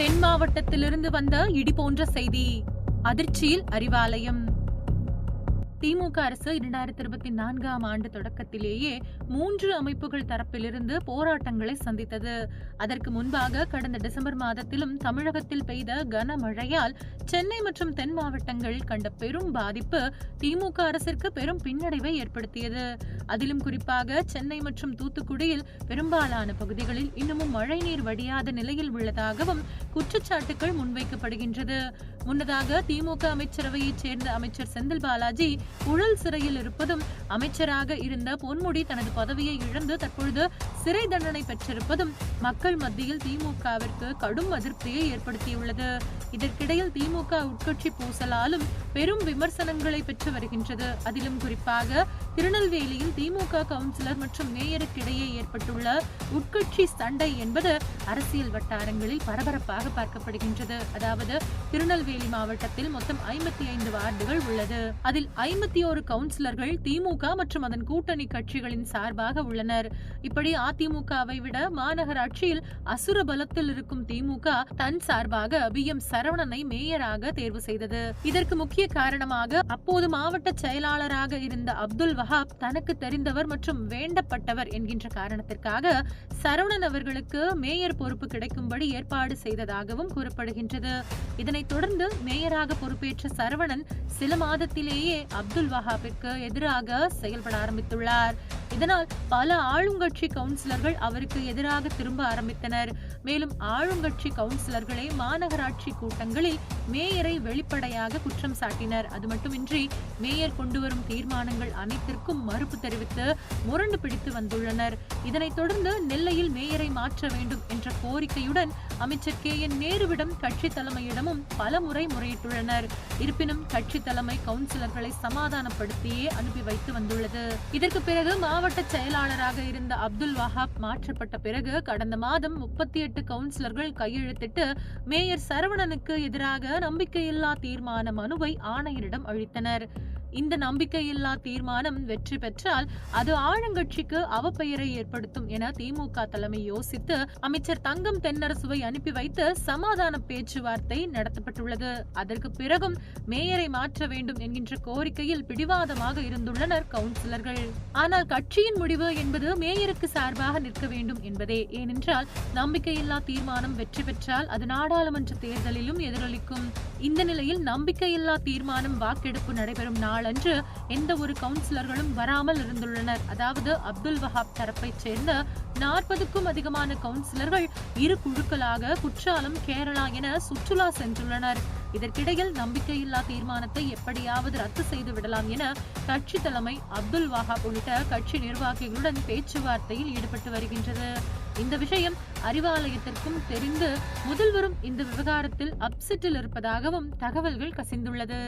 தென் மாவட்டத்திலிருந்து வந்த இடி போன்ற செய்தி. அதிர்ச்சியில் அறிவாலயம். திமுக அரசு இரண்டாயிரத்தி இருபத்தி நான்காம் ஆண்டு தொடக்கத்திலேயே மூன்று அமைப்புகள் தரப்பிலிருந்து போராட்டங்களை சந்தித்தது. அதற்கு முன்பாக கடந்த டிசம்பர் மாதத்திலும் தமிழகத்தில் பெய்த கனமழையால் சென்னை மற்றும் தென் மாவட்டங்கள் கண்ட பெரும் பாதிப்பு திமுக அரசிற்கு பெரும் பின்னடைவை ஏற்படுத்தியது. அதிலும் குறிப்பாக சென்னை மற்றும் தூத்துக்குடியில் பெரும்பாலான பகுதிகளில் இன்னமும் மழைநீர் வடியாத நிலையில் உள்ளதாகவும் குற்றச்சாட்டுகள் முன்வைக்கப்படுகின்றது. முன்னதாக திமுக அமைச்சரவையைச் சேர்ந்த அமைச்சர் செந்தில் பாலாஜி உழல் சிறையில் இருப்பதும் அமைச்சராக இருந்த பொன்முடி தனது பதவியை இழந்து தற்பொழுது சிறை தண்டனை பெற்றிருப்பதும் மக்கள் மத்தியில் திமுகவிற்கு கடும் அதிருப்தியை ஏற்படுத்தியுள்ளது. இதற்கிடையில் திமுக உட்கட்சி பூசலாலும் பெரும் விமர்சனங்களை பெற்று வருகின்றது. அதிலும் குறிப்பாக திருநெல்வேலியில் திமுக கவுன்சிலர் மற்றும் மேயருக்கிடையே ஏற்பட்டுள்ள உட்கட்சி சண்டை என்பது அரசியல் வட்டாரங்களில் பரபரப்பாக பார்க்கப்படுகின்றது. அதாவது திருநெல்வேலி மாவட்டத்தில் மொத்தம் ஐம்பத்தி ஐந்து வார்டுகள் உள்ளது. அதில் ஐம்பத்தி ஒரு கவுன்சிலர்கள் திமுக மற்றும் அதன் கூட்டணி கட்சிகளின் சார்பாக உள்ளனர். இப்படி அதிமுகவை விட மாநகராட்சியில் அசுர பலத்தில் இருக்கும் திமுக தன் சார்பாக பி எம் சரவணனை மேயராக தேர்வு செய்தது. இதற்கு முக்கிய காரணமாக அப்போது மாவட்ட செயலாளராக இருந்த அப்துல் வஹாப் தனக்கு தெரிந்தவர் மற்றும் வேண்டப்பட்டவர் என்கின்ற காரணத்திற்காக சரவணன் அவர்களுக்கு மேயர் பொறுப்பு கிடைக்கும்படி ஏற்பாடு செய்ததாகவும் கூறப்படுகின்றது. இதனைத் தொடர்ந்து மேயராக பொறுப்பேற்ற சரவணன் சில மாதத்திலேயே அப்துல் வஹாபிற்கு எதிராக செயல்பட ஆரம்பித்துள்ளார். இதனால் பல ஆளுங்கட்சி கவுன்சிலர்கள் அவருக்கு எதிராக திரும்ப ஆரம்பித்தனர். மேலும் ஆளுங்கட்சி கவுன்சிலர்களே மாநகராட்சி கூட்டங்களில் மேயரை வெளிப்படையாக குற்றம் சாட்டினர். அது மட்டுமின்றி மேயர் கொண்டு வரும் தீர்மானங்கள் அனைத்திற்கும் மறுப்பு தெரிவித்து முரண்டு பிடித்து வந்துள்ளனர். இதனைத் தொடர்ந்து நெல்லையில் மேயரை மாற்ற வேண்டும் என்ற கோரிக்கையுடன் அமைச்சர் கே என் நேருவிடம் கட்சி தலைமையிடமும் பல முறை முறையிட்டுள்ளனர். இருப்பினும் கட்சி தலைமை கவுன்சிலர்களை சமாதானப்படுத்தியே அனுப்பி வைத்து வந்துள்ளது. இதற்கு பிறகு மாவட்ட செயலாளராக இருந்த அப்துல் வஹாப் மாற்றப்பட்ட பிறகு கடந்த மாதம் முப்பத்தி எட்டு கவுன்சிலர்கள் கையெழுத்திட்டு மேயர் சரவணனுக்கு எதிராக நம்பிக்கையில்லா தீர்மான மனுவை ஆணையரிடம் அளித்தனர். இந்த நம்பிக்கையில்லா தீர்மானம் வெற்றி பெற்றால் அது ஆளுங்கட்சிக்கு அவப்பெயரை ஏற்படுத்தும் என திமுக தலைமை யோசித்து அமைச்சர் தங்கம் தென்னரசுவை அனுப்பி வைத்து சமாதான பேச்சுவார்த்தை நடத்தப்பட்டுள்ளது. அதற்கு பிறகும் மேயரை மாற்ற வேண்டும் என்கின்ற கோரிக்கையில் பிடிவாதமாக இருந்துள்ளனர் கவுன்சிலர்கள். ஆனால் கட்சியின் முடிவு என்பது மேயருக்கு சார்பாக நிற்க வேண்டும் என்பதே. ஏனென்றால் நம்பிக்கையில்லா தீர்மானம் வெற்றி பெற்றால் அது நாடாளுமன்ற தேர்தலிலும் எதிரொலிக்கும். இந்த நிலையில் நம்பிக்கையில்லா தீர்மானம் வாக்கெடுப்பு நடைபெறும் நாள் நாளன்று எந்த ஒரு கவுன்சிலர்களும் வராமல் இருந்துள்ளனர். அதாவது அப்துல் வஹாப் தரப்பைச் சேர்ந்த நாற்பதுக்கும் அதிகமான கவுன்சிலர்கள் இரு குழுக்களாக குற்றாலம் கேரளா என சுற்றுலா சென்றுள்ளனர். இதற்கிடையில் நம்பிக்கையில்லா தீர்மானத்தை எப்படியாவது ரத்து செய்து விடலாம் என கட்சி தலைமை அப்துல் வஹாப் உள்ளிட்ட கட்சி நிர்வாகிகளுடன் பேச்சுவார்த்தையில் ஈடுபட்டு வருகின்றது. இந்த விஷயம் அறிவாலயத்திற்கும் தெரிந்து முதல்வரும் இந்த விவகாரத்தில் அப்செட்டில் இருப்பதாகவும் தகவல்கள் கசிந்துள்ளது.